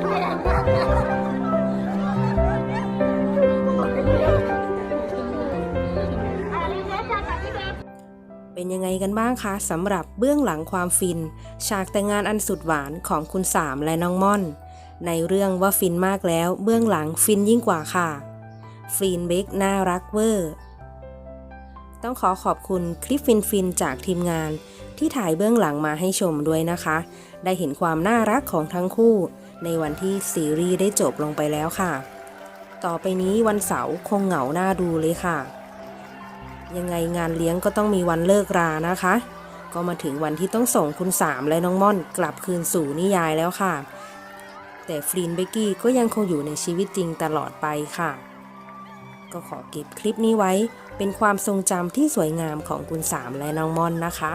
เป็นยังไงกันบ้างคะสำหรับเบื้องหลังความฟิน ฉากแต่งงานอันสุดหวานของคุณสามและน้องม่อน ในเรื่องว่าฟินมากแล้ว เบื้องหลังฟินยิ่งกว่าค่ะฟินเบกน่ารักเวอร์ ต้องขอขอบคุณคลิปฟินฟินจากทีมงาน ที่ถ่ายเบื้องหลังมาให้ชมด้วยนะคะ ได้เห็นความน่ารักของทั้งคู่ ในวันที่ซีรีส์ได้จบลงไปแล้วค่ะ ต่อไปนี้วันเสาร์คงเหงาหน้าดูเลยค่ะ ยังไงงานเลี้ยงก็ต้องมีวันเลิกรานะคะ ก็มาถึงวันที่ต้องส่งคุณสามและน้องม่อนกลับคืนสู่นิยายแล้วค่ะ แต่ฟรีนเบกกี้ก็ยังคงอยู่ในชีวิตจริงตลอดไปค่ะ ก็ขอเก็บคลิปนี้ไว้เป็นความทรงจำที่สวยงามของคุณสามและน้องม่อนนะคะ